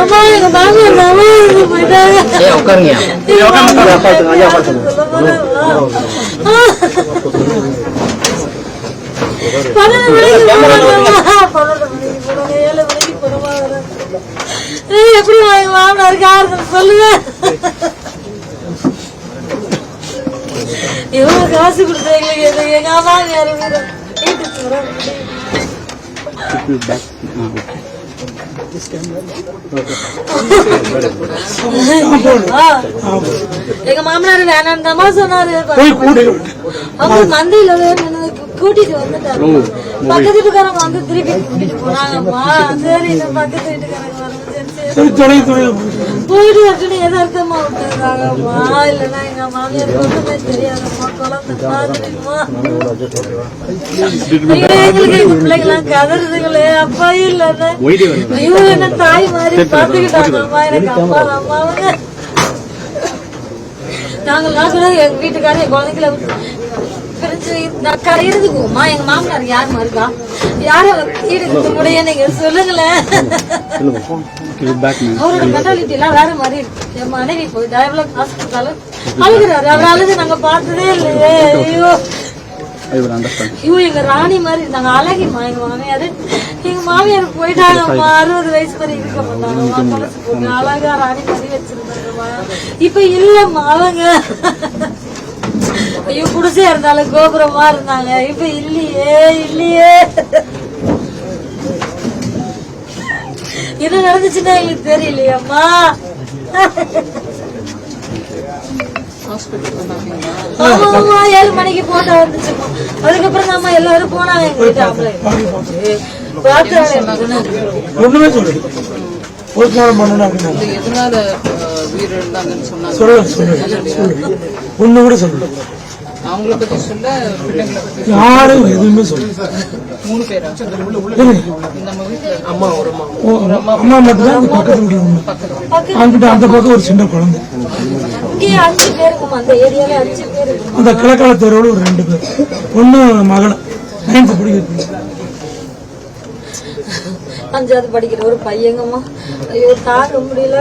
அம்மா எங்க மாமியார் மாமா இருந்து போயிட்டாங்க உட்காருங்க. பன்னெண்டு மணிக்கு பன்னெண்டு மணிக்கு ஏழு மணிக்கு எப்படி எங்க மாமனாருக்கு ஆறுதல் சொல்லுங்க. இவ்வளவு காசு கொடுத்தவங்களுக்கு எது? எங்க அம்மா. எங்க மாமனார் வேணாம் தாமா சொன்னாரு. அவங்க மந்தையில கூட்டிட்டு வந்துட்டாரு பக்கத்து வீட்டுக்காரங்க வந்து திருப்பி கூட்டிட்டு போனாங்கம்மா. சரி பக்கத்து வீட்டுக்காரங்க. வரணும் சரி, சரி. போயிட்டு வரட்டுன்னு எதார்த்தமா விட்டுருக்காங்கம்மா இல்லைன்னா எங்க மாமியார் ஒண்ணுமே தெரியாதம்மா குழந்தை பாத்துட்டுமா ஐயோ, எங்களுக்கு எங்க பிள்ளைங்களாம் கதறுதுங்களே அப்பா இல்லைன்னு ஐயோ என்ன தாய் மாதிரி பாத்துக்கிட்டாங்கம்மா எனக்கு அப்பா அம்மாவுங்க நாங்கெல்லாம் கூட எங்க வீட்டுக்காரர் குழந்தைங்கள குழந்தைகளை விட்டு பிரிச்சு எங்க மாமனார் யார் இருக்கா யார ஈடுக்கு முடிய நீங்க சொல்லுங்களேன். அவரோட மென்டாலிட்டி எல்லாம் வேற மாதிரி இருக்கு. என் மனைவி போய் எவ்வளவு காசு கொடுத்தாலும் அழுகிறாரு. அவர் அழுது நாங்க பார்த்ததே இல்லையே. ஐயோ. ஐயோ எங்க ராணி மாதிரி இருந்தாங்க அழகிமா எங்க மாமியாரு. எங்க மாமியார் போயிட்டாங்கம்மா. அறுபது வயசு வரை இருக்க மாட்டாங்கம்மா கொலைச்சு அழகா ராணி மாதிரி வச்சிருந்தாங்கம்மா. இப்ப இல்லம்மா அவங்க ஐயோ குடிசையா இருந்தாலும் கோபுரமா இருந்தாங்க. இப்ப இல்லையே இல்லையே. என்ன நடந்துச்சுன்னா எங்களுக்கு தெரியலையம்மா. ஆமா ஏழு மணிக்கு போட்டோ வந்துச்சுமா அதுக்கப்புறம் தாம்மா எல்லாரும் போனாங்க எங்க வீட்டு ஒண்ணுமே சொல்லு எதனால சொன்னாங்க. சொல்லு ஒண்ணு கூட சொல்லு அவங்கள பத்தி சொல்ல பிள்ளைங்களை பத்தி யாரும் எதுவுமே சொல்லு மூணு பேரா? நம்ம வீட்டுல அம்மா அந்த பக்கத்து வீட்டுல இருந்தாங்க. அங்கிட்ட அந்த பக்கம் ஒரு சின்ன குழந்தை. இங்கே அஞ்சு பேருக்குமா அந்த கிழக்கால தெருவில் ஒரு ரெண்டு பேர். ஒண்ணு மகள. நைன்த் படிக்கிறது அஞ்சாவது படிக்கிற ஒரு பையங்கம்மா. ஐயோ தாங்க முடியல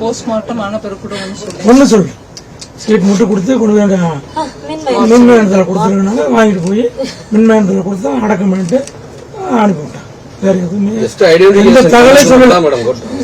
போஸ்ட்மார்ட்டம் ஆன பிறகு கூட வந்து சொல்லி. ஒண்ணு சொல்லு. சீட் மட்டும் கொடுத்து கொண்டு போய் மின்மயத்தில் கொடுத்துருக்காங்க வாங்கிட்டு போய் மின்மயத்தில் கொடுத்து அடக்கம் பண்ணிட்டு அனுப்பி விட்டாங்க. வேற எதுவுமே எந்த தகவலே சொல்லல.